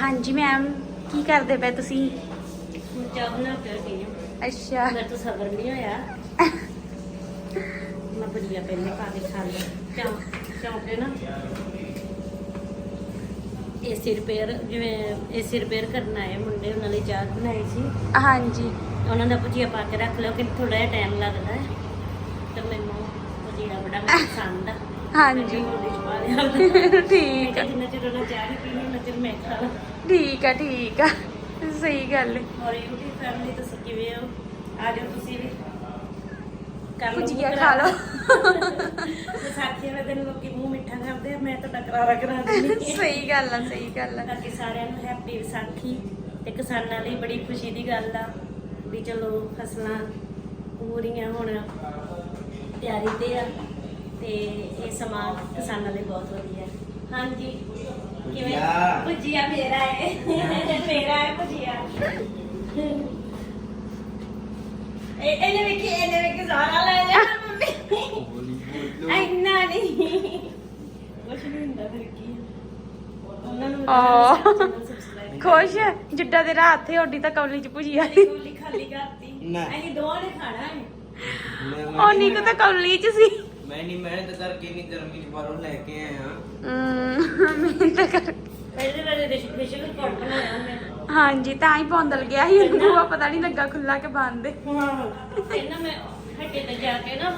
ਹਾਂਜੀ ਮੈਮ ਕੀ ਕਰਦੇ ਪਏ ਤੁਸੀਂ? ਚਾਹ ਬਣਾ ਕੇ ਹਾਂ ਅੱਛਾ। ਮੇਰੇ ਤੋਂ ਸਬਰ ਨਹੀਂ ਹੋਇਆ। ਮੈਂ ਬੜੀਆ ਪਹਿਲੇ ਪਾ ਕੇ ਖਾ ਲਿਆ। ਕਿਉਂ? ਕਿਉਂਕਿ ਨਾ ਏਸੀ ਰਿਪੇਅਰ ਜਿਵੇਂ ਏਸੀ ਰਿਪੇਅਰ ਕਰਨ ਆਏ ਮੁੰਡੇ ਉਹਨਾਂ ਲਈ ਚਾਹ ਬਣਾਈ ਸੀ। ਹਾਂਜੀ। ਉਹਨਾਂ ਦਾ ਭੁਜੀਆ ਪਾ ਕੇ ਰੱਖ ਲਿਓ ਕਿ ਥੋੜਾ ਜਿਹਾ ਟਾਈਮ ਲੱਗਦਾ ਹੈ। ਤੇ ਮੈਨੂੰ ਭੁਜੀਆ ਬੜਾ ਪਸੰਦ ਆ। ਹਾਂਜੀ। ਠੀਕ ਆ। ਜਿੰਨਾ ਚਿਰ ਉਹਨਾਂ ਚਾਹ ਨਹੀਂ ਪੀਣੀ ਉਹਨਾਂ ਚਿਰ ਮੈਂ ਖਾ ਲਾਂ। ਠੀਕ ਆ ਠੀਕ ਆ। ਸਹੀ ਗੱਲ ਹੈ ਔਰ ਯੂਟੀ ਫੈਮਿਲੀ ਤੁਸੀਂ ਕਿਵੇਂ ਹੋ? ਆ ਜਾਓ ਤੁਸੀਂ ਵੀ। ਭੁਜੀਆ ਖਾ ਲਓ। ਵਾਲੇ ਦਿਨ ਲੋਕੀ ਮੂੰਹ ਮਿੱਠਾ ਕਰਦੇ ਆ ਮੈਂ ਤਾਂ ਕਰਾਰਾ ਕਰਾ ਦਿੰਦੀ ਸਹੀ ਗੱਲ ਆ ਸਹੀ ਗੱਲ ਆ। ਬਾਕੀ ਸਾਰਿਆਂ ਨੂੰ ਹੈਪੀ ਵਿਸਾਖੀ। ਤੇ ਕਿਸਾਨਾਂ ਲਈ ਬੜੀ ਖੁਸ਼ੀ ਦੀ ਗੱਲ ਆ ਵੀ ਚਲੋ ਫਸਲਾਂ ਪੂਰੀਆਂ ਹੁਣ ਤਿਆਰੀ ਤੇ ਆ। ਤੇ ਇਹ ਸਮਾਂ ਕਿਸਾਨਾਂ ਲਈ ਬਹੁਤ ਵਧੀਆ ਹਾਂਜੀ ਕਿਵੇਂ? ਭੁਜੀਆ। ਭੁਜੀਆ ਮੇਰਾ ਹੈ। ਮੇਰਾ ਹੈ ਭੁਜੀਆ। ਇਹ ਇਹਨੇ ਵੇਖੀ ਇਹਨੇ ਵੇਖੀ ਸਾਰਾ ਲੈ ਜਾ ਮੰਮੀ। ਇੰਨਾ ਨਹੀਂ। ਕੁਛ ਨਹੀਂ ਹੁੰਦਾ ਫਿਰ ਕੀ ਆ। ਉਹਨਾਂ ਨੂੰ ਆਹ। ਸਬਸਕ੍ਰਾਈਬ ਖੁਸ਼ ਜਿੱਡਾ ਦੇ ਰਾਤ ਤੇ ਓਡੀ ਤਾਂ ਕੌਲੀ ਚ ਭੁਜੀਆ। ਕੋਲੀ ਖਾਲੀ ਕਰਤੀ। ਨਾ। ਅਸੀਂ ਦੋਵਾਂ ਨੇ ਖਾਣਾ ਹੈ। ਉਹ ਨੀਕੂ ਤਾਂ ਕੌਲੀ ਚ ਸੀ। ਮੈਂ ਨਹੀਂ ਮਿਹਨਤ ਕਰਕੇ ਨਹੀਂ ਗਰਮੀ ਚ ਬਾਹਰੋਂ ਲੈ ਕੇ ਆਇਆ। ਹਮ, ਮਿਹਨਤ ਕਰ ਪਹਿਲੇ ਵਾਲੇ ਦੇ ਸਪੈਸ਼ਲ ਕੋਟ ਬਣਾਇਆ ਮੈਂ ਹਾਂਜੀ ਤਾਂ ਹੀ ਪੌਂਦਲ ਗਿਆ ਸੀ। ਉਹਨੂੰ ਬੂਆ ਪਤਾ ਨਹੀਂ ਲੱਗਾ ਖੁੱਲਾ ਕੇ ਬੰਦ ਹਾਂ। ਤੇ ਨਾ ਮੈਂ ਹੱਟੇ ਤੇ ਜਾ ਕੇ ਨਾ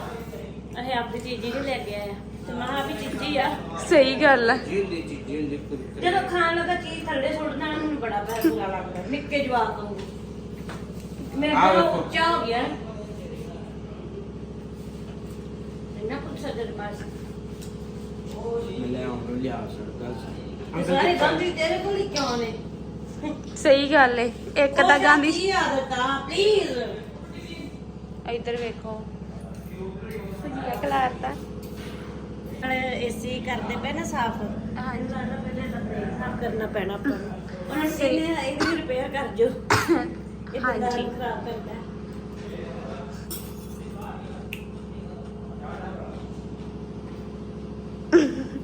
ਅਸੀਂ ਆਪਦੀ ਚੀਜ਼ ਹੀ ਲੈ ਕੇ ਆਇਆ। ਤੇ ਮੈਂ ਕਿਹਾ ਵੀ ਚੀਜ਼ੀ ਆ। ਸਹੀ ਗੱਲ ਆ। ਕੁਰਕਰੇ ਜਦੋਂ ਖਾਣ ਲੱਗਾ ਚੀਜ਼ ਥੱਲੇ ਸੁੱਟਦਾ ਮੈਨੂੰ ਬੜਾ ਬੁਰਾ ਲੱਗਦਾ। ਨਿੱਕੇ ਜਵਾਬ ਨੂੰ ਮੈਂ ਆਹ ਬਹੁਤ ਵੇਖੋ। ਉੱਚਾ ਹੋ ਗਿਆ। ਇੰਨਾ ਕੁਝ ਸਦਰ ਪਾਸ ਮੈਂ ਲੈ ਆਉਂ ਲਿਆ ਸੜਕਾ ਇਹ ਸਾਰੇ ਗਾਂਧੀ ਤੇਰੇ ਕੋਲ ਹੀ ਕਿਉਂ ਨੇ? ਸਹੀ ਗੱਲ ਏ ਇੱਕ ਤਾਂ ਗਾਂਧੀ ਕੀ ਆਦਤ ਆ ਪਲੀਜ਼ ਇੱਧਰ ਵੇਖੋ। ਭੁਜੀਆ ਕਲਾਰਤਾ ਏਸੀ ਕਰਦੇ ਪਏ ਨਾ ਸਾਫ਼। ਹਾਂਜੀ। ਸਾਫ਼ ਕਰਨਾ ਪੈਣਾ ਆਪਾਂ ਨੂੰ। ਉਹਨਾਂ ਨੇ ਸਹੀ। ਕਹਿੰਦੇ ਇਹਦੀ ਰਿਪੇਅਰ ਕਰ ਜੋ ਇਹ ਬੰਦਾ ਹਾਂਜੀ। ਖਰਾਬ ਕਰਦਾ ਹੈ।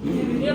ਵੀਡੀਓ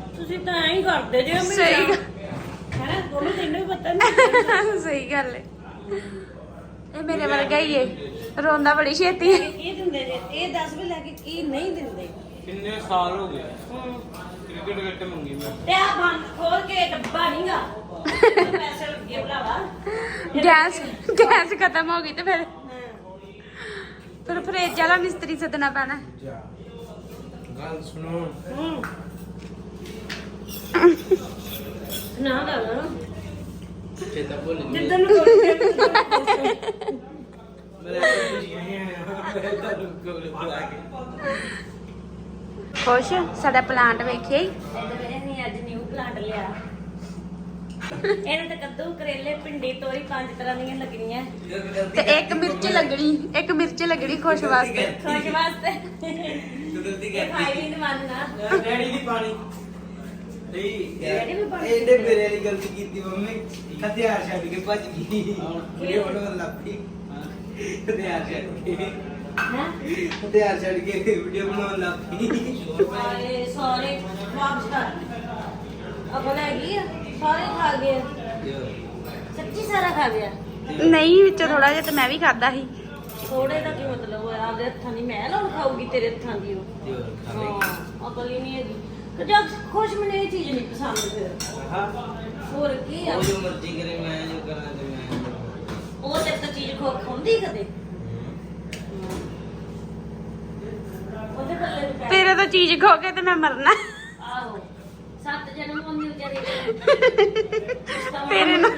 ਤੁਸੀਂ ਤਾਂ ਐਂ ਹੀ ਕਰਦੇ ਜੇ ਹਮੇਸ਼ਾ। ਸਹੀ ਗੱਲ। ਹੈ ਨਾ ਉਹਨੂੰ ਤੈਨੂੰ ਵੀ ਪਤਾ ਨਹੀਂ ਸਹੀ ਗੱਲ ਏ। ਇਹ ਮੇਰੇ ਵਰਗਾ ਹੀ ਏ। ਰੋਂਦਾ ਬੜੀ ਛੇਤੀ। ਕੀ ਦਿੰਦੇ ਜੇ? ਇਹ ਦੱਸ ਵੀ ਲੈ ਕੇ ਕੀ ਨਹੀਂ ਦਿੰਦੇ। ਕਿੰਨੇ ਸਾਲ ਹੋ ਗਏ? ਹੂੰ। ਕ੍ਰਿਕਟ ਕਿੱਟ ਮੰਗੀ ਮੈਂ। ਤੇ ਆ ਬੰਦ ਖੋਲ ਕੇ ਡੱਬਾ ਨਹੀਂਗਾ ਪੈਸੇ ਲੱਗੇ ਭਰਾਵਾ। ਗੈਸ ਗੈਸ ਖਤਮ ਹੋ ਗਈ ਤੇ ਫਿਰ। ਹਾਂ। ਫਿਰ ਫ੍ਰਿਜ ਵਾਲਾ ਮਿਸਤਰੀ ਸੱਦਣਾ ਪੈਣਾ। ਜਾ ਗੱਲ ਸੁਣੋ। ਹੂੰ। ਨਾ ਗੱਲ ਨਾ। ਚੇਤਾ ਭੁੱਲ ਗਈ। ਜਿੱਦਾਂ ਨੂੰ ਮੇਰੇ ਕੋਲ ਜੀ ਆਇਆ ਮੈਂ ਤਾਂ ਕੋਲ ਬੁਲਾ ਕੇ। ਖੁਸ਼? ਸਾਡਾ ਪਲਾਂਟ ਵੇਖਿਆ ਹੀ। ਅਸੀਂ ਅੱਜ ਨਿਊ ਪਲਾਂਟ ਲਿਆ। ਇਹਨਾਂ ਤੇ ਕੱਦੂ ਕਰੇਲੇ ਭਿੰਡੀ ਤੋਰੀ ਪੰਜ ਤਰ੍ਹਾਂ ਦੀਆਂ ਲੱਗਣੀਆਂ। ਤੇ ਇੱਕ ਮਿਰਚ ਲੱਗਣੀ ਇੱਕ ਮਿਰਚ ਲੱਗਣੀ ਖੁਸ਼ ਵਾਸਤੇ। ਖੁਸ਼ ਵਾਸਤੇ। ਕੁਦਰਤੀ ਇਹ ਖਾਈ ਨਹੀਂ ਮੰਨਣਾ ਡੈਡੀ ਦੀ ਪਾਣੀ। ਨਹੀਂ ਇਹਨੇ ਮੇਰੇ ਵਾਲੀ ਗਲਤੀ ਕੀਤੀ ਮੰਮੀ। ਹਥਿਆਰ ਛੱਡ ਕੇ ਭੱਜ ਗਈ। ਵੀਡੀਓ ਬਣਾਉਣ ਲੱਗ ਪਈ ਹਥਿਆਰ ਛੱਡ ਕੇ। ਹੈ? ਹਥਿਆਰ ਛੱਡ ਕੇ ਵੀਡੀਓ ਬਣਾਉਣ ਲੱਗ ਪਈ ਸਾਰੇ ਸਾਰੇ ਵਾਪਸ ਕਰ। ਖਾ ਗਏ ਸੱਚੀ ਸਾਰਾ ਖਾ ਗਿਆ। ਨਹੀਂ ਵਿੱਚੋਂ ਥੋੜਾ ਜਿਹਾ ਤੇ ਮੈਂ ਵੀ ਖਾਦਾ ਸੀ। ਥੋੜੇ ਦਾ ਕੀ ਮਤਲਬ ਹੋਇਆ? ਆਪਦੇ ਹੱਥਾਂ ਦੀ ਮੈਂ ਲਾਉਣ ਖਾਊਗੀ ਤੇਰੇ ਹੱਥਾਂ ਦੀ ਉਹ। ਹਾਂ ਅਕਲ ਹੀ ਨਹੀਂ ਹੈਗੀ। ਜਦ ਖੁਸ਼ ਮੈਨੂੰ ਇਹ ਚੀਜ਼ ਨਹੀਂ ਪਸੰਦ ਫਿਰ। ਹਾਂ। ਹੋਰ ਕੀ ਆ? ਉਹ ਜੋ ਮਰਜ਼ੀ ਕਰੇ ਮੈਂ ਜੋ ਕਰਾਂ ਤੇ ਮੈਂ ਉਹ ਤੇ ਤਾਂ ਚੀਜ਼ ਖੋ ਖਾਉਂਦੀ ਕਦੇ। ਉਹਦੇ ਪੱਲੇ ਨੂੰ ਪੈ ਤੇਰੇ ਤੋਂ ਚੀਜ਼ ਖੋ ਕੇ ਤੇ ਮੈਂ ਮਰਨਾ। ਆਹੋ। ਸੱਤ ਜਨਮ ਹੁੰਦੀ ਵਿਚਾਰੀ ਦੇ ਤੇਰੇ ਨਾਲ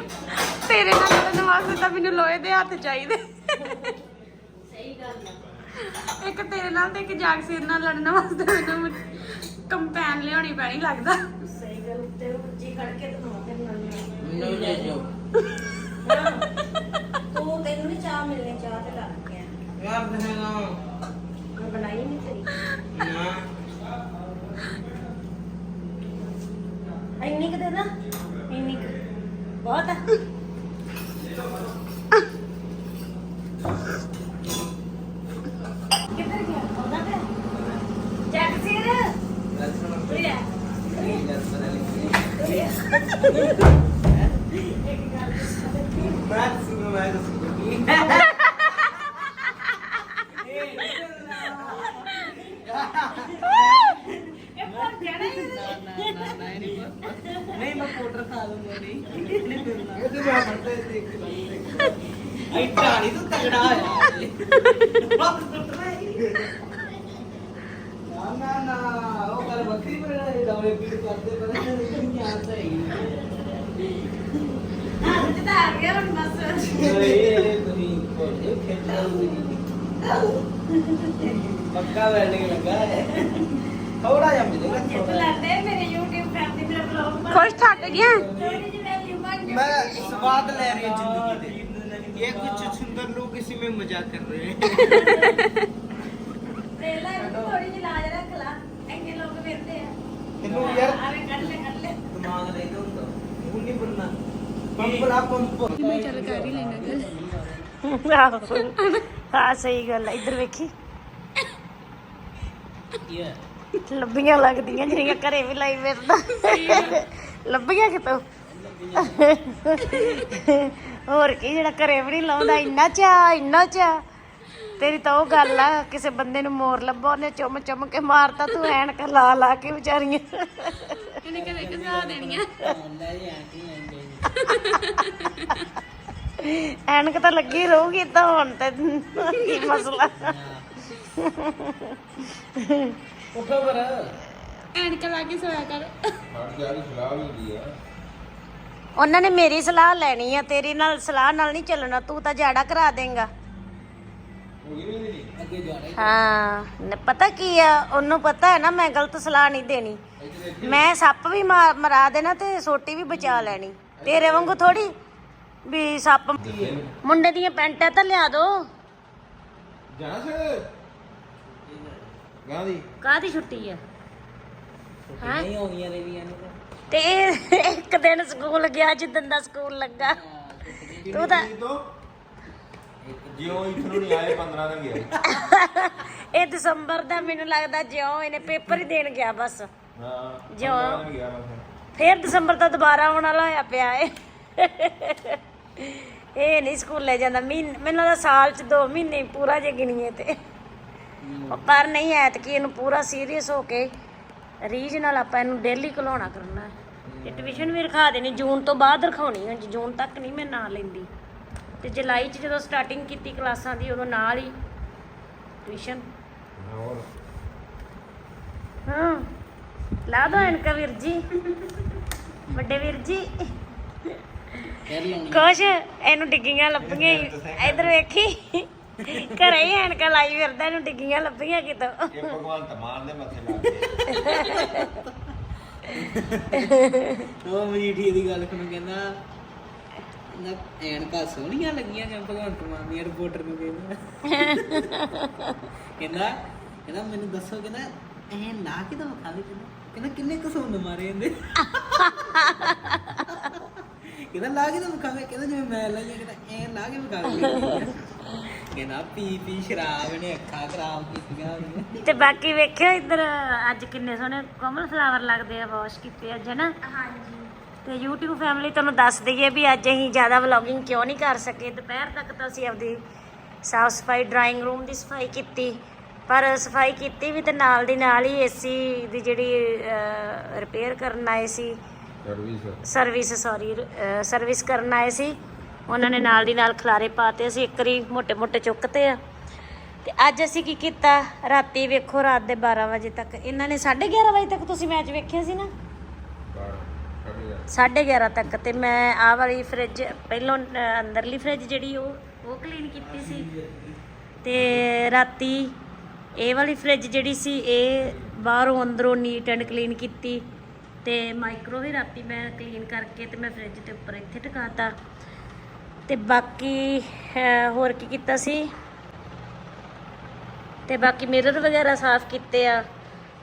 ਤੇਰੇ ਨਾਲ ਲੜਨ ਵਾਸਤੇ ਤਾਂ ਮੈਨੂੰ ਲੋਹੇ ਦੇ ਹੱਥ ਚਾਹੀਦੇ। ਸਹੀ ਗੱਲ ਆ। ਇੱਕ ਤੇਰੇ ਨਾਲ ਤੇ ਇੱਕ ਜਾਗਸੀਰ ਨਾਲ ਲੜਨ ਵਾਸਤੇ ਮੈਨੂੰ ਕੰਪੈਨ ਲਿਆਉਣੀ ਪੈਣੀ ਲੱਗਦਾ। ਸਹੀ ਗੱਲ ਤੇ ਉੱਚੀ ਖੜ ਕੇ ਤੇ ਮਾਂ ਤੇ ਬਣਾਉਣੀ ਮੈਨੂੰ ਲੈ ਜਾਓ ਤੂੰ ਤੈਨੂੰ ਨਹੀਂ ਚਾਹ ਮਿਲਣੀ ਚਾਹ ਤੇ ਲੱਗ ਗਿਆ ਯਾਰ ਦਹਨਾ ਮੈਂ ਬਣਾਈ ਨਹੀਂ ਤੇਰੀ ਨਾ ਇੰਨੀ ਕੁ ਦੇ ਨਾ ਇੰਨੀ ਕੁ ਬਹੁਤ ਆ ਕਿੱਧਰ ਗਿਆ ਉਹਦਾ ਤੇ ਜੱਗ ਸਿਰ ਉਰੇ ਆ ਉਰੇ ਆ ਇੱਕ ਗੱਲ ਮੈਂ ਦੱਸੂਗੀ ਇਹ ਬਹੁਤ ਜਾਣਾ ਨਹੀਂ ਮੈਂ ਪਾਊਡਰ ਖਾ ਲੂੰਗਾ ਨਹੀਂ। ਇਹ ਤੇ ਮੈਂ ਬੰਦੇ ਦੇਖ ਆਈ ਢਾਣੀ ਤੂੰ ਤਗੜਾ ਹੋਇਆ। ਨਾ ਨਾ ਨਾ ਉਹ ਗੱਲ ਵੱਖਰੀ ਪਰ ਡਾਵੇ ਪੀੜ ਕਰਦੇ ਪਰ ਨਹੀਂ ਆਉਂਦਾ ਹੀ ਹੱਥ ਚ ਤਾਂ ਆ ਗਿਆ ਹੁਣ ਬਸ ਇਹ ਤੁਸੀਂ ਕੋਲੇ ਖੇਡਾਂ ਪੱਕਾ ਵੈਲਡਿੰਗ ਲੱਗਾ ਹੈ ਥੋੜਾ ਜਿਹਾ ਮਿਲੇਗਾ ਚਿੱਤਲਾਤੇ ਮੇਰੇ YouTube ਫੈਮਿਲੀ ਮੇਰਾ ਬਲੌਗ ਖੁਸ਼ ਥੱਕ ਗਿਆ ਮੈਂ ਸਵਾਦ ਲੈ ਰਹੀ ਹਾਂ ਜ਼ਿੰਦਗੀ ਦੇ। ਇਹ ਕੁਝ ਸੁੰਦਰ ਲੋਕ ਇਸੇ ਵਿੱਚ ਮਜ਼ਾਕ ਕਰ ਰਹੇ ਹੈ ਪਹਿਲਾਂ ਥੋੜੀ ਜਿਹੀ ਲਾਜ ਰੱਖ ਲਾ। ਇੰਨੇ ਲੋਕ ਵੇਖਦੇ ਆ। ਤੈਨੂੰ ਯਾਰ ਅਰੇ ਕੱਢ ਲੈ ਕੱਢ ਲੈ। ਦਿਮਾਗ ਲੈ ਕੇ ਹੁੰਦਾ ਹੁਣ ਨਹੀਂ ਲੱਭੀਆਂ ਲੱਗਦੀਆਂ ਜਿਹੜੀਆਂ ਘਰੇ ਵੀ ਲਾਈ ਫਿਰਦਾ। ਲੱਭੀਆਂ ਕਿਤੋਂ? ਹੋਰ ਕੀ ਜਿਹੜਾ ਘਰੇ ਵੀ ਨਹੀਂ ਲਾਉਂਦਾ ਇੰਨਾ ਚਾ ਇੰਨਾ ਚਾ। ਤੇਰੀ ਤਾਂ ਉਹ ਗੱਲ ਆ ਕਿਸੇ ਬੰਦੇ ਨੂੰ ਮੋਰ ਲੱਭੋ ਉਹਨੇ ਚੁੰਮ ਚੁੰਮ ਕੇ ਮਾਰਤਾ ਤੂੰ ਐਣ ਲਾ ਲਾ ਕੇ ਵਿਚਾਰੀਆਂ। ਇਹਨੇ ਕਦੇ ਕਿਸਾ ਦੇਣੀਆਂ ਐਨਕ ਤਾਂ ਲੱਗੀ ਰਹੂਗੀ ਇਦਾਂ ਹੁਣ ਤੇ ਕੀ ਮਸਲਾ। ਉੱਠੋ ਪਰ ਐਨਕ ਲਾ ਕੇ ਸੋਇਆ ਕਰ। ਹਟ ਜਾ ਦੀ ਸਲਾਹ ਹੁੰਦੀ ਆ। ਉਹਨਾਂ ਨੇ ਮੇਰੀ ਸਲਾਹ ਲੈਣੀ ਆ ਤੇਰੀ ਨਾਲ ਸਲਾਹ ਨਾਲ ਨਹੀਂ ਚੱਲਣਾ ਤੂੰ ਤਾਂ ਜਾੜਾ ਕਰਾ ਦੇਂਗਾ। ਹਾਂ ਪਤਾ ਕੀ ਆ ਉਹਨੂੰ ਪਤਾ ਹੈ ਨਾ ਮੈਂ ਗਲਤ ਸਲਾਹ ਨਹੀਂ ਦੇਣੀ। ਮੈਂ ਸੱਪ ਵੀ ਮਾਰ- ਮਰਾ ਦੇਣਾ ਤੇ ਸੋਟੀ ਵੀ ਬਚਾ ਲੈਣੀ। ਤੇਰੇ ਵਾਂਗੂ ਥੋੜੀ ਵੀ ਸੱਪ ਮੁੰਡੇ ਦੀਆਂ ਪੈਂਟਾਂ ਤਾਂ ਲਿਆ ਦੋ। ਜਾਣਾ ਸਰ ਗਾਂਧੀ। ਕਾਹਦੀ ਛੁੱਟੀ ਆ? ਨਹੀਂ ਹੋਣੀਆਂ ਨੇ ਵੀ ਇਹਨੂੰ ਤੇ। ਇੱਕ ਦਿਨ ਸਕੂਲ ਗਿਆ ਜਿੱਦਨ ਦਾ ਸਕੂਲ ਲੱਗਾ। ਤੂੰ ਤਾਂ ਜਿਉਂ ਇਥੋਂ ਨਹੀਂ ਆਏ 15 ਦਿਨ ਗਿਆ ਇਹ ਦਸੰਬਰ ਦਾ ਮੈਨੂੰ ਲੱਗਦਾ ਜਿਉਂ ਇਹਨੇ ਪੇਪਰ ਹੀ ਦੇਣ ਗਿਆ ਬਸ। ਹਾਂ ਜਿਉਂ। ਫੇਰ ਦਸੰਬਰ ਦਾ ਦੁਬਾਰਾ ਆਉਣ ਵਾਲਾ ਹੋਇਆ ਪਿਆ ਏ। ਇਹ ਨਹੀਂ ਸਕੂਲੇ ਜਾਂਦਾ। ਮਹੀਨ ਮੈਨੂੰ ਲੱਗਦਾ ਸਾਲ ਚ 2 ਮਹੀਨੇ ਹੀ ਪੂਰਾ ਜੇ ਗਿਣੀਏ ਤੇ। ਉਹ ਪਰ ਨਹੀਂ ਐਤਕੀ ਇਹਨੂੰ ਪੂਰਾ ਸੀਰੀਅਸ ਹੋ ਕੇ ਰੀਜ ਨਾਲ ਆਪਾਂ ਇਹਨੂੰ ਡੇਲੀ ਘਲਾਉਣਾ ਕਰਨਾ। ਹੈ ਇਹ ਟਿਊਸ਼ਨ ਵੀ ਰਖਾ ਦੇਣੀ। ਜੂਨ ਤੋਂ ਬਾਅਦ ਰਖਾਉਣੀ ਹੈ ਜੂਨ ਤੱਕ ਨਹੀਂ ਮੈਂ ਨਾਂ ਲੈਂਦੀ। ਤੇ ਜੁਲਾਈ ਚ ਜਦੋਂ ਸਟਾਰਟਿੰਗ ਕੀਤੀ ਕਲਾਸਾਂ ਦੀ ਉਦੋਂ ਨਾਲ ਹੀ ਟਿਊਸ਼ਨ ਹਾਂ। ਲਾ ਦੋ ਐਨਕਾ ਵੀਰ ਜੀ। ਵੱਡੇ ਵੀਰ ਜੀ। ਕੁਛ ਇਹਨੂੰ ਡਿੱਗੀਆਂ ਲੱਭੀਆਂ। ਇੱਧਰ ਵੇਖੀ। ਘਰੇ ਹੀ ਐਨਕਾ ਲਾਈ ਫਿਰਦਾ ਇਹਨੂੰ ਡਿੱਗੀਆਂ ਲੱਭੀਆਂ ਕਿਤੋਂ। ਇਹ ਭਗਵਾਨ ਤਮਾਨ ਦੇ ਮੱਥੇ ਲੱਗ ਗਏ ਉਹ ਮਜੀਠੀ ਦੀ ਗੱਲ ਸੁਣ ਕਹਿੰਦਾ ਨਾ ਐਨਕਾਂ ਸੋਹਣੀਆਂ ਲੱਗੀਆਂ ਜਾਂ ਭਗਵੰਤ ਮਾਨ ਦੀ ਰਿਪੋਰਟਰ ਨੂੰ ਕਹਿੰਦਾ। ਕਹਿੰਦਾ ਕਹਿੰਦਾ ਮੈਨੂੰ ਦੱਸੋ ਕਹਿੰਦਾ ਐ ਲਾ ਕੇ ਤਾਂ ਵਿਖਾ ਦੇ ਕਹਿੰਦਾ ਕਹਿੰਦਾ ਕਿੰਨੇ ਕਸੂਨ ਮਾਰੇ ਇਹਦੇ ਕਹਿੰਦਾ ਲਾ ਕੇ ਤਾਂ ਵਿਖਾਵੇ। ਕਹਿੰਦਾ ਜਿਵੇਂ ਮੈਂ ਲਾਈਆਂ ਕਹਿੰਦਾ ਐ ਲਾ ਕੇ ਵਿਖਾਵੇ ਕਹਿੰਦਾ ਪੀ ਪੀ ਸ਼ਰਾਬ ਨੇ ਅੱਖਾਂ ਖਰਾਬ ਕੀਤੀਆਂ ਤੇ ਬਾਕੀ ਵੇਖਿਓ ਇੱਧਰ ਅੱਜ ਕਿੰਨੇ ਸੋਹਣੇ ਕੋਮਲ ਫਲਾਵਰ ਲੱਗਦੇ ਆ ਵਾਸ਼ ਕੀਤੇ ਅੱਜ ਹਨਾ? ਹਾਂਜੀ। ਤੇ YouTube ਫੈਮਿਲੀ ਤੁਹਾਨੂੰ ਦੱਸ ਦਈਏ ਵੀ ਅੱਜ ਅਸੀਂ ਜ਼ਿਆਦਾ ਵਲੌਗਿੰਗ ਕਿਉਂ ਨਹੀਂ ਕਰ ਸਕੇ। ਦੁਪਹਿਰ ਤੱਕ ਤਾਂ ਅਸੀਂ ਆਪਦੀ ਸਾਫ਼ ਸਫ਼ਾਈ ਡਰਾਇੰਗ ਰੂਮ ਦੀ ਸਫ਼ਾਈ ਕੀਤੀ। ਪਰ ਸਫ਼ਾਈ ਕੀਤੀ ਵੀ ਤੇ ਨਾਲ ਦੀ ਨਾਲ ਹੀ ਏਸੀ ਦੀ ਜਿਹੜੀ ਰਿਪੇਅਰ ਕਰਨ ਆਏ ਸੀ। ਸਰਵਿਸ ਸਰਵਿਸ ਸਰਵਿਸ ਕਰਨ ਆਏ ਸੀ। ਉਹਨਾਂ ਨੇ ਨਾਲ ਦੀ ਨਾਲ ਖਲਾਰੇ ਪਾਤੇ ਅਸੀਂ ਇੱਕ ਰੀ ਮੋٹے-ਮੋٹے ਚੁੱਕਤੇ ਆ। ਤੇ ਅੱਜ ਅਸੀਂ ਕੀ ਕੀਤਾ? ਰਾਤੀ ਵੇਖੋ ਰਾਤ ਦੇ 12 ਵਜੇ ਤੱਕ। ਇਹਨਾਂ ਨੇ 11:30 ਵਜੇ ਤੱਕ ਤੁਸੀਂ ਮੈਚ ਵੇਖਿਆ ਸੀ ਨਾ? 11:30 ਤੱਕ। ਤੇ ਮੈਂ ਆਹ ਵਾਲੀ ਫ੍ਰਿਜ ਪਹਿਲੋਂ ਅੰਦਰਲੀ ਫ੍ਰਿਜ ਜਿਹੜੀ ਉਹ ਉਹ ਕਲੀਨ ਕੀਤੀ ਸੀ। ਤੇ ਰਾਤੀ ਇਹ ਵਾਲੀ ਫ੍ਰਿਜ ਜਿਹੜੀ ਸੀ, ਇਹ ਬਾਹਰੋਂ ਅੰਦਰੋਂ ਨੀਟ ਐਂਡ ਕਲੀਨ ਕੀਤੀ ਤੇ ਮਾਈਕਰੋ ਵੀ ਰਾਤੀ ਮੈਂ ਕਲੀਨ ਕਰਕੇ ਤੇ ਮੈਂ ਫ੍ਰਿਜ ਦੇ ਉੱਪਰ ਇੱਥੇ ਟਿਕਾਤਾ। ਤੇ ਬਾਕੀ ਹੋਰ ਕੀ ਕੀਤਾ ਸੀ? ਤੇ ਬਾਕੀ ਮਿਰਰ ਵਗੈਰਾ ਸਾਫ਼ ਕੀਤੇ ਆ।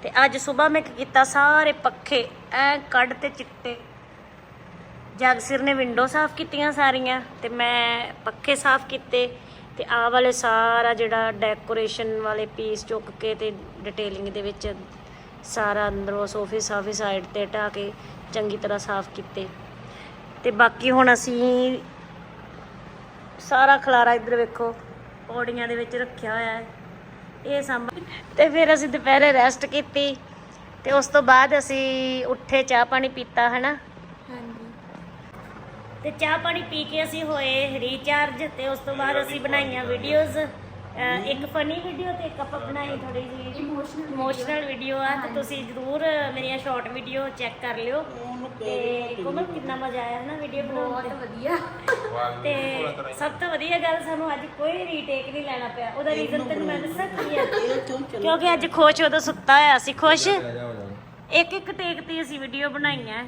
ਤੇ ਅੱਜ ਸਵੇਰ ਮੈਂ ਕੀ ਕੀਤਾ, ਸਾਰੇ ਪੱਖੇ ਐ ਕੱਢ ਤੇ ਚਿੱਟੇ। ਜਗਸਿਰ ਨੇ ਵਿੰਡੋ ਸਾਫ਼ ਕੀਤੀਆਂ ਸਾਰੀਆਂ ਤੇ ਮੈਂ ਪੱਖੇ ਸਾਫ਼ ਕੀਤੇ। ਤੇ ਆਹ ਵਾਲੇ ਸਾਰਾ ਜਿਹੜਾ ਡੈਕੋਰੇਸ਼ਨ ਵਾਲੇ ਪੀਸ ਚੁੱਕ ਕੇ ਤੇ ਡਿਟੇਲਿੰਗ ਦੇ ਵਿੱਚ ਸਾਰਾ ਅੰਦਰੋਂ ਸੋਫੇ ਸਾਫੇ ਸਾਈਡ ਤੇ ਢਾ ਕੇ ਚੰਗੀ ਤਰ੍ਹਾਂ ਸਾਫ਼ ਕੀਤੇ। ਤੇ ਬਾਕੀ ਹੁਣ ਅਸੀਂ ਸਾਰਾ ਖਲਾਰਾ ਇੱਧਰ ਵੇਖੋ, ਪੌੜੀਆਂ ਦੇ ਵਿੱਚ ਰੱਖਿਆ ਹੋਇਆ ਹੈ। ਇਹ ਸਾਂਭ ਤੇ ਫਿਰ ਅਸੀਂ ਦੁਪਹਿਰੇ ਰੈਸਟ ਕੀਤੀ ਤੇ ਉਸ ਤੋਂ ਬਾਅਦ ਅਸੀਂ ਉੱਠੇ, ਚਾਹ ਪਾਣੀ ਪੀਤਾ, ਹਨਾ? ਹਾਂਜੀ ਤੇ ਚਾਹ ਪਾਣੀ ਪੀ ਕੇ ਅਸੀਂ ਹੋਏ ਰੀਚਾਰਜ ਤੇ ਉਸ ਤੋਂ ਬਾਅਦ ਅਸੀਂ ਬਣਾਈਆਂ ਵੀਡੀਓਜ਼ ਇੱਕ ਫਨੀ ਵੀਡੀਓ ਤੇ ਇੱਕ ਆਪਾਂ ਬਣਾਈ ਥੋੜੀ ਜਿਹੀ ਇਮੋਸ਼ਨਲ ਇਮੋਸ਼ਨਲ ਵੀਡੀਓ ਆ ਤੇ ਤੁਸੀਂ ਜਰੂਰ ਮੇਰੀਆਂ ਸ਼ਾਰਟ ਵੀਡੀਓ ਚੈੱਕ ਕਰ ਲਿਓ। ਤੇ ਕੋਮਲ ਕਿੰਨਾ ਮਜ਼ਾ ਆਇਆ ਨਾ ਵੀਡੀਓ ਬਣਾਉਣ ਬਹੁਤ ਵਧੀਆ। ਤੇ ਸਭ ਤੋਂ ਵਧੀਆ ਗੱਲ ਸਾਨੂੰ ਅੱਜ ਕੋਈ ਰੀਟੇਕ ਨਹੀਂ ਲੈਣਾ ਪਿਆ। ਉਹਦਾ ਰੀਜ਼ਨ ਤੈਨੂੰ ਮੈਂ ਦੱਸਾਂ ਕੀ ਹੈ ਕਿਉਂਕਿ ਅੱਜ ਖੁਸ਼ ਉਦੋਂ ਸੁੱਤਾ ਹੋਇਆ ਸੀ। ਖੁਸ਼? ਇੱਕ ਇੱਕ ਟੇਕ ਤੇ ਅਸੀਂ ਵੀਡੀਓ ਬਣਾਈਆਂ।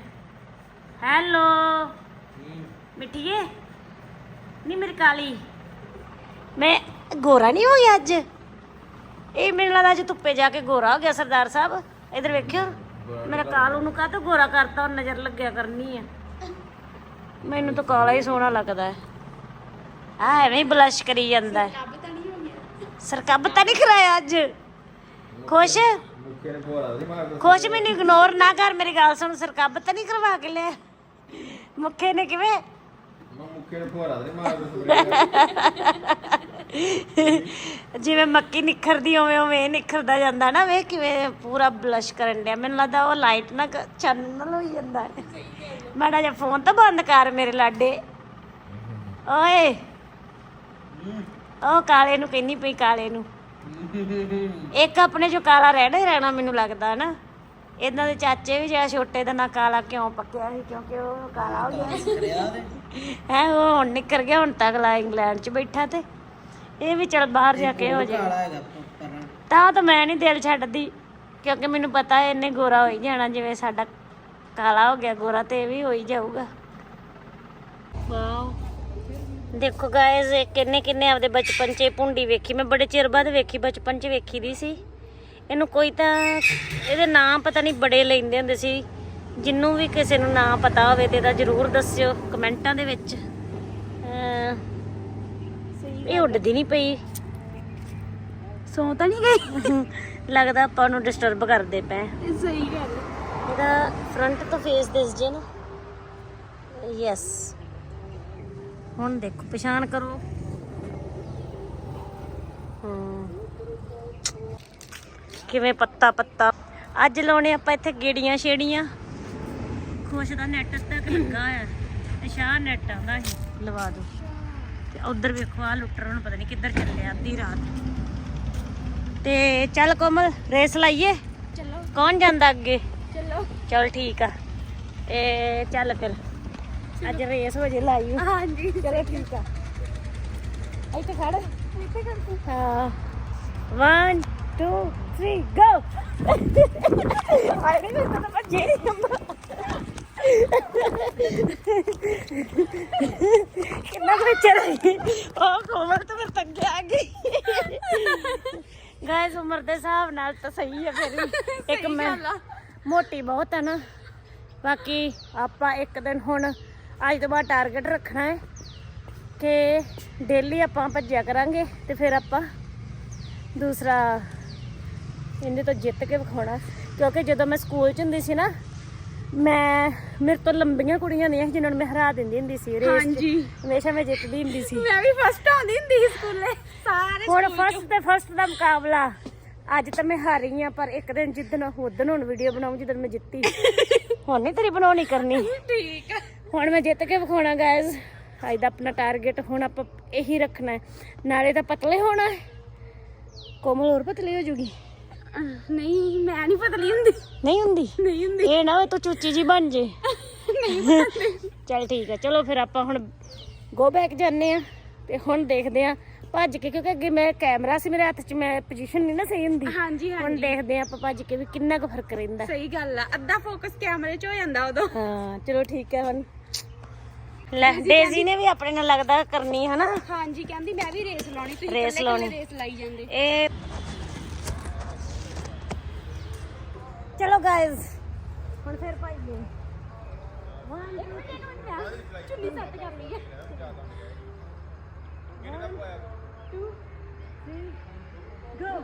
ਹੈਲੋ ਮਿੱਠੀਏ। ਨਹੀਂ ਮੇਰੀ ਕਾਲੀ। ਮੈਂ ਗੋਰਾ ਨਹੀਂ ਹੋ ਗਿਆ ਅੱਜ? ਇਹ ਮੈਨੂੰ ਲੱਗਦਾ ਅੱਜ ਧੁੱਪੇ ਜਾ ਕੇ ਗੋਰਾ ਹੋ ਗਿਆ ਸਰਦਾਰ ਸਾਹਿਬ। ਇਧਰ ਵੇਖਿਓ। ਮੇਰਾ ਕਾਲੂ ਨੂੰ ਕਾਹ ਤੋਂ ਗੋਰਾ ਕਰਤਾ ਨਜ਼ਰ ਲੱਗਿਆ ਕਰਨੀ ਆ। ਮੈਨੂੰ ਤਾਂ ਕਾਲਾ ਹੀ ਸੋਹਣਾ ਲੱਗਦਾ ਹੈ। ਆ ਐਵੇਂ ਹੀ ਬਲਸ਼ ਕਰੀ ਜਾਂਦਾ ਹੈ। ਸਰਕੱਬ ਤਾਂ ਨਹੀਂ ਕਰਾਇਆ ਅੱਜ? ਖੁਸ਼? ਖੁਸ਼ ਮੈਨੂੰ ਇਗਨੋਰ ਨਾ ਕਰ। ਮੇਰੀ ਗੱਲ ਸੁਣ, ਸਰਕੱਬ ਤਾਂ ਨਹੀਂ ਕਰਵਾ ਕੇ ਲਿਆ। ਮੁੱਖੇ ਨੇ ਕਿਵੇਂ? ਮਾਰਦਾ ਜਿਵੇਂ ਮੱਕੀ ਨਿਖਰਦੀ ਓਵੇਂ ਓਵੇਂ ਨਿਖਰਦਾ ਜਾਂਦਾ ਨਾ ਵੇ ਕਿਵੇਂ ਪੂਰਾ ਬਲਸ਼ ਕਰਨ ਡਿਆ। ਮੈਨੂੰ ਲੱਗਦਾ ਉਹ ਲਾਈਟ ਨਾ ਚਾਨਣ ਹੋਈ ਜਾਂਦਾ। ਮਾੜਾ ਜਿਹਾ ਫੋਨ ਤਾਂ ਬੰਦ ਕਰ ਮੇਰੇ ਲਾਡੇ। ਓਏ। ਉਹ ਕਾਲੇ ਨੂੰ ਕਹਿੰਨੀ ਪਈ ਕਾਲੇ ਨੂੰ। ਇੱਕ ਆਪਣੇ ਜੋ ਕਾਲਾ ਰਹਿਣਾ ਹੀ ਰਹਿਣਾ ਮੈਨੂੰ ਲੱਗਦਾ ਨਾ। ਇਹਨਾਂ ਦੇ ਚਾਚੇ ਵੀ ਜਿਹੜਾ ਛੋਟੇ ਦਾ ਨਾਂ ਕਾਲਾ ਕਿਉਂ ਪੱਕਿਆ ਸੀ ਕਿਉਂਕਿ ਉਹ ਕਾਲਾ ਹੋ ਗਿਆ ਸੀ। ਕਰਿਆ ਤੇ ਹੈ ਉਹ ਹੁਣ ਨਿਕਰ ਗਿਆ ਹੁਣ ਤੱਕ ਲਾ ਇੰਗਲੈਂਡ 'ਚ ਬੈਠਾ ਤੇ। ਇਹ ਵੀ ਚਲ ਬਾਹਰ ਜਾ ਕੇ ਹੋ ਜਾਏ ਤਾਂ ਤਾਂ ਮੈਂ ਨਹੀਂ ਦਿਲ ਛੱਡਦੀ ਕਿਉਂਕਿ ਮੈਨੂੰ ਪਤਾ ਹੈ ਇਹਨੇ ਗੋਰਾ ਹੋ ਹੀ ਜਾਣਾ ਜਿਵੇਂ ਸਾਡਾ ਕਾਲਾ ਹੋ ਗਿਆ ਗੋਰਾ ਤੇ ਇਹ ਵੀ ਹੋ ਹੀ ਜਾਊਗਾ। ਵਾਓ। ਦੇਖੋ ਗਾਇਜ਼ ਕਿੰਨੇ ਕਿੰਨੇ ਆਪਦੇ ਬਚਪਨ 'ਚ ਭੁੰਡੀ ਵੇਖੀ। ਮੈਂ ਬੜੇ ਚਿਰ ਬਾਅਦ ਵੇਖੀ ਬਚਪਨ 'ਚ ਵੇਖੀ ਦੀ ਸੀ। ਇਹਨੂੰ ਕੋਈ ਤਾਂ ਇਹਦੇ ਨਾਂ ਪਤਾ ਨਹੀਂ ਬੜੇ ਲੈਂਦੇ ਹੁੰਦੇ ਸੀ। ਜਿੰਨੂੰ ਵੀ ਕਿਸੇ ਨੂੰ ਨਾਂ ਪਤਾ ਹੋਵੇ ਤੇ ਇਹਦਾ ਜਰੂਰ ਦੱਸਿਓ ਕਮੈਂਟਾਂ ਦੇ ਵਿੱਚ। ਇਹ ਉੱਡਦੀ ਨਹੀਂ ਪਈ। ਸੌ ਤਾਂ ਨਹੀਂ ਗਈ? ਲੱਗਦਾ ਆਪਾਂ ਨੂੰ ਡਿਸਟਰਬ ਕਰਦੇ ਪਏ। ਸਹੀ ਗੱਲ ਇਹਦਾ ਫਰੰਟ ਤੋਂ ਫੇਸ ਦਿਸ ਜੇ ਨਾ। ਯੈਸ ਹੁਣ ਦੇਖੋ ਪਛਾਣ ਕਰੋ। ਕਿਵੇਂ ਪੱਤਾ ਪੱਤਾ ਅੱਜ ਲਾਉਣੇ ਆਪਾਂ ਇੱਥੇ ਗੇੜੀਆਂ ਛੇੜੀਆਂ ਖੁਸ਼ ਦਾ ਨੈਟ ਤੱਕ ਲੱਗਾ ਆ ਤੇ ਸ਼ਾਹ ਨੈਟ ਆਉਂਦਾ ਸੀ। ਲਵਾ ਦੋ ਤੇ ਉਧਰ ਵੇਖੋ ਆ ਲੁੱਟਰ ਨੂੰ ਪਤਾ ਨਹੀਂ ਕਿੱਧਰ ਚੱਲਿਆ ਅੱਧੀ ਰਾਤ। ਤੇ ਚੱਲ ਕੋਮਲ ਰੇਸ ਲਾਈਏ? ਚਲੋ। ਕੌਣ ਜਾਂਦਾ ਅੱਗੇ? ਚਲੋ। ਚਲ ਠੀਕ ਆ। ਤੇ ਚੱਲ ਫਿਰ। ਅੱਜ ਰੇਸ ਹੋ ਜੇ ਲਾਈ। ਹਾਂਜੀ। ਚਲੋ ਠੀਕ ਆ। ਇੱਥੇ ਖੜ। ਇੱਥੇ ਕਰ ਹਾਂ। 1 2 3 ਗੋ ਆਈ ਨਹੀਂ ਤਾਂ ਭੱਜੇ ਨਹੀਂ ਹੁੰਦਾ ਕਿੰਨਾ ਕੁ ਵਿੱਚ ਰਹੀ ਉਹ ਕੋਮਲ ਤਾਂ ਫਿਰ ਤੱਕ ਆ ਗਈ। ਗਾਇਸ ਉਮਰ ਦੇ ਹਿਸਾਬ ਨਾਲ ਤਾਂ ਸਹੀ ਹੈ ਫਿਰ ਵੀ। ਇੱਕ ਮੈਂ ਮੋਟੀ ਬਹੁਤ ਹੈ ਨਾ। ਬਾਕੀ ਆਪਾਂ ਇੱਕ ਦਿਨ ਹੁਣ ਅੱਜ ਤੋਂ ਬਾਅਦ ਟਾਰਗੇਟ ਰੱਖਣਾ ਹੈ ਕਿ ਡੇਲੀ ਆਪਾਂ ਭੱਜਿਆ ਕਰਾਂਗੇ ਤੇ ਫਿਰ ਆਪਾਂ ਦੂਸਰਾ ਇਹਦੇ ਤੋਂ ਜਿੱਤ ਕੇ ਵਿਖਾਉਣਾ। ਕਿਉਂਕਿ ਜਦੋਂ ਮੈਂ ਸਕੂਲ 'ਚ ਹੁੰਦੀ ਸੀ ਨਾ ਮੈਂ ਮੇਰੇ ਤੋਂ ਲੰਬੀਆਂ ਕੁੜੀਆਂ ਨਹੀਂ ਜਿਨ੍ਹਾਂ ਨੂੰ ਮੈਂ ਹਰਾ ਦਿੰਦੀ ਹੁੰਦੀ ਸੀ ਰੇਸ 'ਚ। ਹਾਂਜੀ। ਹਮੇਸ਼ਾ ਮੈਂ ਜਿੱਤਦੀ ਹੁੰਦੀ ਸੀ। ਮੈਂ ਵੀ ਫਸਟ ਆਉਂਦੀ ਹੁੰਦੀ ਸੀ ਸਕੂਲੇ। ਸਾਰੇ ਹੁਣ ਫਸਟ ਤੇ ਫਸਟ ਦਾ ਮੁਕਾਬਲਾ। ਅੱਜ ਤਾਂ ਮੈਂ ਹਾਰੀ ਆ ਪਰ ਇੱਕ ਦਿਨ ਜਿੱਦਣ ਉਦਣ ਹੁਣ ਵੀਡੀਓ ਬਣਾਉਂ ਜਿੱਦਣ ਮੈਂ ਜਿੱਤੀ। ਹੁਣ ਨਹੀਂ ਤੇਰੀ ਬਣਾਉਣੀ ਕਰਨੀ। ਠੀਕ ਆ। ਹੁਣ ਮੈਂ ਜਿੱਤ ਕੇ ਵਿਖਾਉਣਾ ਗਾਇਜ਼ ਅੱਜ ਦਾ ਆਪਣਾ ਟਾਰਗੇਟ ਹੁਣ ਆਪਾਂ ਇਹੀ ਰੱਖਣਾ ਹੈ। ਨਾਲੇ ਤਾਂ ਪਤਲੇ ਹੋਣਾ ਹੈ। ਕੋਮਲ ਹੋਰ ਪਤਲੀ ਹੋ ਜੂਗੀ। ਨਹੀਂ ਮੈਂ ਨਹੀਂ ਪਤਲੀ ਹੁੰਦੀ। ਨਹੀਂ ਹੁੰਦੀ? ਨਹੀਂ ਹੁੰਦੀ। ਇਹ ਨਾ ਹੋਏ ਤੂੰ ਚੂਚੀ ਜੀ ਬਣ ਜੇ। ਚੱਲ ਠੀਕ ਹੈ ਚਲੋ ਫਿਰ ਆਪਾਂ ਹੁਣ ਗੋ ਬੈਕ ਜਾਂਦੇ ਆ ਤੇ ਹੁਣ ਦੇਖਦੇ ਆ ਭੱਜ ਕੇ ਕਿਉਂਕਿ ਅੱਗੇ ਮੈਂ ਕੈਮਰਾ ਸੀ ਮੇਰੇ ਹੱਥ 'ਚ ਮੈਂ ਪੋਜੀਸ਼ਨ ਨਹੀਂ ਨਾ ਸਹੀ ਹੁੰਦੀ। ਹਾਂਜੀ ਹੁਣ ਹਾਂਜੀ ਦੇਖਦੇ ਆ ਆਪਾਂ ਭੱਜ ਕੇ ਵੀ ਕਿੰਨਾ ਕੁ ਫ਼ਰਕ ਰਹਿੰਦਾ। ਸਹੀ ਗੱਲ ਆ ਅੱਧਾ ਫੋਕਸ ਕੈਮਰੇ 'ਚ ਹੋ ਜਾਂਦਾ ਉਦੋਂ। ਹਾਂ ਚਲੋ ਠੀਕ ਹੈ ਹੁਣ। ਲੈ ਡੇਜ਼ੀ ਨੇ ਵੀ ਆਪਣੇ ਨਾਲ ਲੱਗਦਾ ਕਰਨੀ ਹੈ ਨਾ ਹਾਂਜੀ ਕਹਿੰਦੀ ਮੈਂ ਵੀ ਰੇਸ ਲਾਉਣੀ ਤੁਸੀਂ ਲਾਉਣੀ। ਰੇਸ ਲਾਈ ਜਾਂਦੇ। ਇਹ ਚਲੋ ਗਾਇਜ਼ ਹੁਣ ਫਿਰ ਭਾਈਏ ਚੁੰਨੀ ਸੈੱਟ ਕਰ ਲਈ ਹੈ ਗੋ